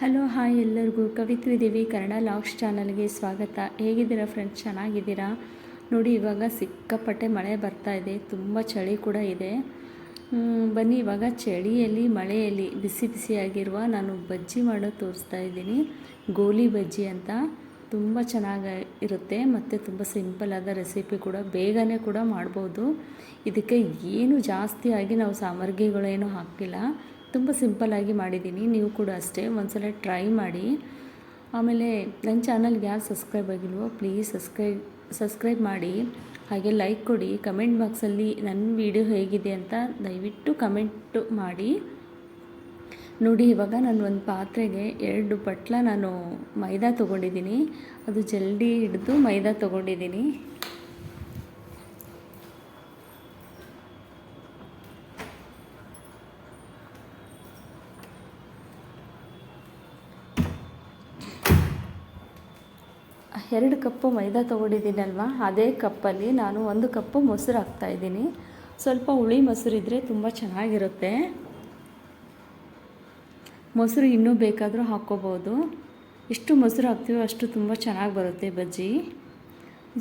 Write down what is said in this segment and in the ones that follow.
Hello, hi ಎಲ್ಲರಿಗೂ. ಕವಿತ್ರಿ ದೇವಿ, Kannada logs ಚಾನಲ್ಗೆ ಸ್ವಾಗತ. ಹೇಗಿದ್ದೀರಾ ಫ್ರೆಂಡ್ಸ್ ಚೆನ್ನಾಗಿದ್ದೀರಾ? ನೋಡಿ, ಇವಾಗ ಸಿಕ್ಕಾಪಟ್ಟೆ ಮಳೆ ಬರ್ತಾ ಇದೆ. ತುಂಬ ಚಳಿ ಕೂಡ ಇದೆ. ಬನ್ನಿ, ಇವಾಗ ಚಳಿಯಲ್ಲಿ, ಮಳೆಯಲ್ಲಿ ಬಿಸಿ ಬಿಸಿಯಾಗಿರುವ ನಾನು ಬಜ್ಜಿ ಮಾಡೋ ತೋರಿಸ್ತಾ ಇದ್ದೀನಿ. ಗೋಲಿ ಬಜ್ಜಿ ಅಂತ. ತುಂಬ ಚೆನ್ನಾಗಿ ಇರುತ್ತೆ ಮತ್ತು ತುಂಬ ಸಿಂಪಲ್ ಆದ ರೆಸಿಪಿ ಕೂಡ. ಬೇಗನೆ ಕೂಡ ಮಾಡ್ಬೋದು. ಇದಕ್ಕೆ ಏನು ಜಾಸ್ತಿಯಾಗಿ ನಾವು ಸಾಮಗ್ರಿಗಳೇನು ಹಾಕಿಲ್ಲ. ತುಂಬ ಸಿಂಪಲ್ಲಾಗಿ ಮಾಡಿದ್ದೀನಿ. ನೀವು ಕೂಡ ಅಷ್ಟೇ. ಒಂದ್ಸಲ ಟ್ರೈ ಮಾಡಿ. ಆಮೇಲೆ ನನ್ನ ಚಾನಲ್ಗೆ ಯಾರು ಸಬ್ಸ್ಕ್ರೈಬ್ ಆಗಿಲ್ವೋ ಪ್ಲೀಸ್ ಸಬ್ಸ್ಕ್ರೈಬ್ ಸಬ್ಸ್ಕ್ರೈಬ್ ಮಾಡಿ. ಹಾಗೆ ಲೈಕ್ ಕೊಡಿ. ಕಮೆಂಟ್ ಬಾಕ್ಸಲ್ಲಿ ನನ್ನ ವಿಡಿಯೋ ಹೇಗಿದೆ ಅಂತ ದಯವಿಟ್ಟು ಕಮೆಂಟು ಮಾಡಿ. ನೋಡಿ, ಇವಾಗ ನಾನು ಒಂದು ಪಾತ್ರೆಗೆ ಎರಡು ಬಟ್ಲ ನಾನು ಮೈದಾ ತೊಗೊಂಡಿದ್ದೀನಿ. ಅದು ಜಲ್ದಿ ಹಿಡಿದು ಮೈದಾ ತೊಗೊಂಡಿದ್ದೀನಿ. ಎರಡು ಕಪ್ಪು ಮೈದಾ ತೊಗೊಂಡಿದ್ದೀನಲ್ವ? ಅದೇ ಕಪ್ಪಲ್ಲಿ ನಾನು ಒಂದು ಕಪ್ಪು ಮೊಸರು ಹಾಕ್ತಾಯಿದ್ದೀನಿ. ಸ್ವಲ್ಪ ಹುಳಿ ಮೊಸರು ಇದ್ದರೆ ತುಂಬ ಚೆನ್ನಾಗಿರುತ್ತೆ. ಮೊಸರು ಇನ್ನೂ ಬೇಕಾದರೂ ಹಾಕ್ಕೋಬೋದು. ಎಷ್ಟು ಮೊಸರು ಹಾಕ್ತೀವೋ ಅಷ್ಟು ತುಂಬ ಚೆನ್ನಾಗಿ ಬರುತ್ತೆ ಬಜ್ಜಿ.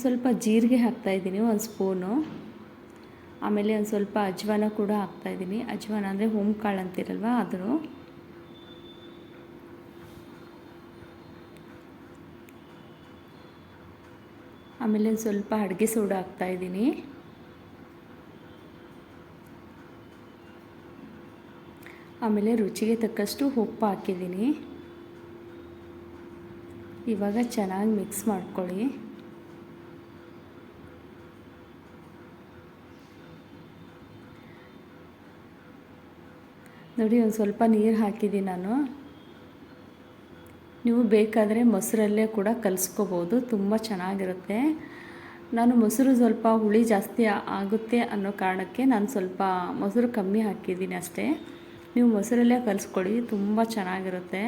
ಸ್ವಲ್ಪ ಜೀರಿಗೆ ಹಾಕ್ತಾಯಿದ್ದೀನಿ, ಒಂದು ಸ್ಪೂನು. ಆಮೇಲೆ ಒಂದು ಸ್ವಲ್ಪ ಅಜ್ವಾನ ಕೂಡ ಹಾಕ್ತಾಯಿದ್ದೀನಿ. ಅಜ್ವಾನ ಅಂದರೆ ಕಾಳು ಅಂತೀರಲ್ವ ಅದು ಆಮೇಲೆ ಒಂದು ಸ್ವಲ್ಪ ಅಡುಗೆ ಸೋಡಾ ಹಾಕ್ತಾಯಿದ್ದೀನಿ ಆಮೇಲೆ ರುಚಿಗೆ ತಕ್ಕಷ್ಟು ಉಪ್ಪು ಹಾಕಿದ್ದೀನಿ. ಇವಾಗ ಚೆನ್ನಾಗಿ ಮಿಕ್ಸ್ ಮಾಡ್ಕೊಳ್ಳಿ. ನೋಡಿ ಒಂದು ಸ್ವಲ್ಪ ನೀರು ಹಾಕಿದ್ದೀನಿ ನಾನು. ನೀವು ಬೇಕಾದರೆ ಮೊಸರಲ್ಲೇ ಕೂಡ ಕಲಿಸ್ಕೋಬೋದು, ತುಂಬ ಚೆನ್ನಾಗಿರುತ್ತೆ. ನಾನು ಮೊಸರು ಸ್ವಲ್ಪ ಹುಳಿ ಜಾಸ್ತಿ ಆಗುತ್ತೆ ಅನ್ನೋ ಕಾರಣಕ್ಕೆ ನಾನು ಸ್ವಲ್ಪ ಮೊಸರು ಕಮ್ಮಿ ಹಾಕಿದ್ದೀನಿ ಅಷ್ಟೇ. ನೀವು ಮೊಸರಲ್ಲೇ ಕಲಿಸ್ಕೊಳ್ಳಿ, ತುಂಬ ಚೆನ್ನಾಗಿರುತ್ತೆ.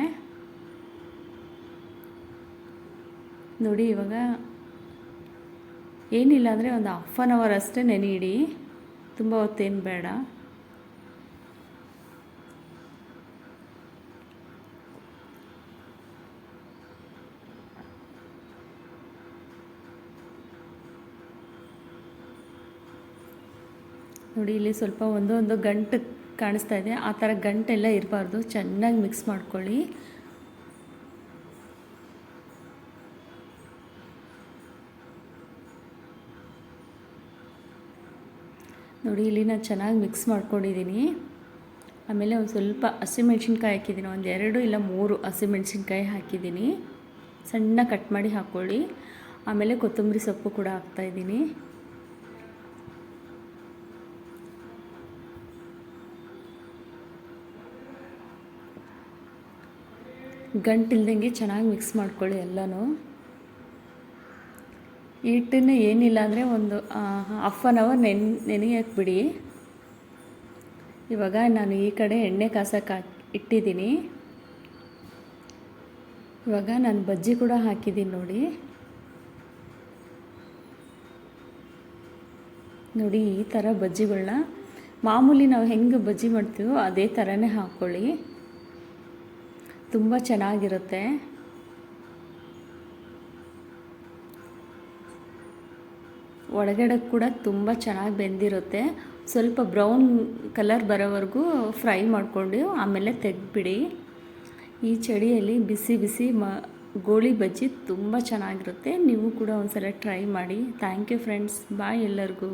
ನೋಡಿ ಇವಾಗ, ಏನಿಲ್ಲ ಅಂದರೆ ಒಂದು ಹಾಫ್ ಆನ್ ಅವರ್ ಅಷ್ಟೇ ನೆನೆಯಿಡಿ. ತುಂಬ ಹೊತ್ತೇನು ಬೇಡ. ನೋಡಿ, ಇಲ್ಲಿ ಸ್ವಲ್ಪ ಒಂದು ಒಂದು ಗಂಟು ಕಾಣಿಸ್ತಾ ಇದೆ. ಆ ಥರ ಗಂಟೆಲ್ಲ ಇರಬಾರ್ದು. ಚೆನ್ನಾಗಿ ಮಿಕ್ಸ್ ಮಾಡ್ಕೊಳ್ಳಿ. ನೋಡಿ, ಇಲ್ಲಿ ನಾನು ಚೆನ್ನಾಗಿ ಮಿಕ್ಸ್ ಮಾಡ್ಕೊಂಡಿದ್ದೀನಿ. ಆಮೇಲೆ ಒಂದು ಸ್ವಲ್ಪ ಹಸಿಮೆಣ್ಸಿನ್ಕಾಯಿ ಹಾಕಿದ್ದೀನಿ. ಒಂದು ಎರಡು ಇಲ್ಲ ಮೂರು ಹಸಿಮೆಣ್ಸಿನ್ಕಾಯಿ ಹಾಕಿದ್ದೀನಿ. ಸಣ್ಣ ಕಟ್ ಮಾಡಿ ಹಾಕ್ಕೊಳ್ಳಿ ಆಮೇಲೆ ಕೊತ್ತಂಬರಿ ಸೊಪ್ಪು ಕೂಡ ಹಾಕ್ತಾಯಿದ್ದೀನಿ ಗಂಟಿಲ್ದಂಗೆ ಚೆನ್ನಾಗಿ ಮಿಕ್ಸ್ ಮಾಡ್ಕೊಳ್ಳಿ ಎಲ್ಲನೂ. ಹಿಟ್ಟನ್ನು ಏನಿಲ್ಲ ಅಂದರೆ ಒಂದು ಹಾಫ್ ಆನ್ ಅವರ್ ನೆನ್ ನೆನೆಯಕ್ಕೆ ಬಿಡಿ ಇವಾಗ ನಾನು ಈ ಕಡೆ ಎಣ್ಣೆ ಕಾಸಕ್ಕೆ ಹಾಕಿ, ಇಟ್ಟಿದ್ದೀನಿ. ಇವಾಗ ನಾನು ಬಜ್ಜಿ ಕೂಡ ಹಾಕಿದ್ದೀನಿ ನೋಡಿ. ನೋಡಿ ಈ ಥರ ಬಜ್ಜಿಗಳನ್ನ ಮಾಮೂಲಿ ನಾವು ಹೆಂಗೆ ಬಜ್ಜಿ ಮಾಡ್ತೀವೋ ಅದೇ ಥರನೇ ಹಾಕ್ಕೊಳ್ಳಿ ತುಂಬ ಚೆನ್ನಾಗಿರುತ್ತೆ. ಒಳಗಡೆ ಕೂಡ ತುಂಬ ಚೆನ್ನಾಗಿ ಬೆಂದಿರುತ್ತೆ. ಸ್ವಲ್ಪ ಬ್ರೌನ್ ಕಲರ್ ಬರೋವರೆಗೂ ಫ್ರೈ ಮಾಡಿಕೊಂಡು ಆಮೇಲೆ ತೆಗೆದ್ಬಿಡಿ. ಈ ಚಳಿಯಲ್ಲಿ ಬಿಸಿ ಬಿಸಿ ಮ, ಗೋಳಿ ಬಜ್ಜಿ ತುಂಬ ಚೆನ್ನಾಗಿರುತ್ತೆ. ನೀವು ಕೂಡ ಒಂದ್ಸಲ ಟ್ರೈ ಮಾಡಿ. Thank you friends. ಬಾಯ್ ಎಲ್ಲರಿಗೂ.